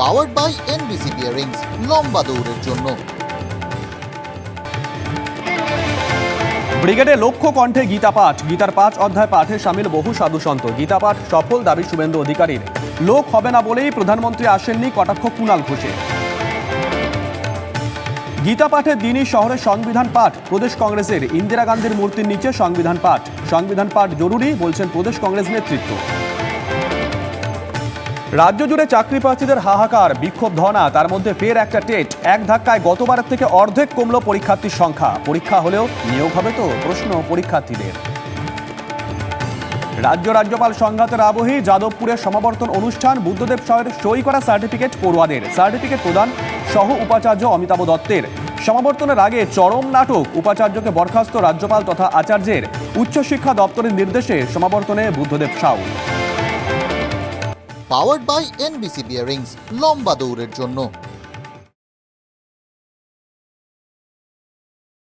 Powered by NBC bearings লম্বা দৌড়ের জন্য। ব্রিগেডে লক্ষ্য কণ্ঠে গীতা পাঠ, গীতার পাঁচ অধ্যায় পাঠে সামিল বহু সাধু সন্ত। গীতা পাঠ সফল দাবি শুভেন্দু অধিকারীর। লোক হবে না বলেই প্রধানমন্ত্রী আসেননি কটাক্ষ কুণাল ঘোষে। গীতা পাঠের দিনই শহরে সংবিধান পাঠ, প্রদেশ কংগ্রেসের ইন্দিরা গান্ধীর মূর্তির নিচে সংবিধান পাঠ। সংবিধান পাঠ জরুরি, বলছেন প্রদেশ কংগ্রেস নেতৃত্ব। রাজ্য জুড়ে চাকরি প্রার্থীদের হাহাকার, বিক্ষোভ ধনা তার মধ্যে ফের একটা টেট। এক ধাক্কায় গতবারের থেকে অর্ধেক কমলো পরীক্ষার্থীর সংখ্যা। পরীক্ষা হলেও নিয়োগ হবে তো প্রশ্ন পরীক্ষার্থীদের। রাজ্য রাজ্যপাল সংঘাতের আবহেই যাদবপুরের সমাবর্তন অনুষ্ঠান, বুদ্ধদেব সয়ের সই করা সার্টিফিকেট পড়ুয়াদের। সার্টিফিকেট প্রদান সহ উপাচার্য অমিতাভ দত্তের। সমাবর্তনের আগে চরম নাটক উপাচার্যকে বরখাস্ত রাজ্যপাল তথা আচার্যের উচ্চশিক্ষা দপ্তরের নির্দেশে সমাবর্তনে Buddhadeb Sau. Powered by NBC bearings লম্বা দৌড়ের জন্য।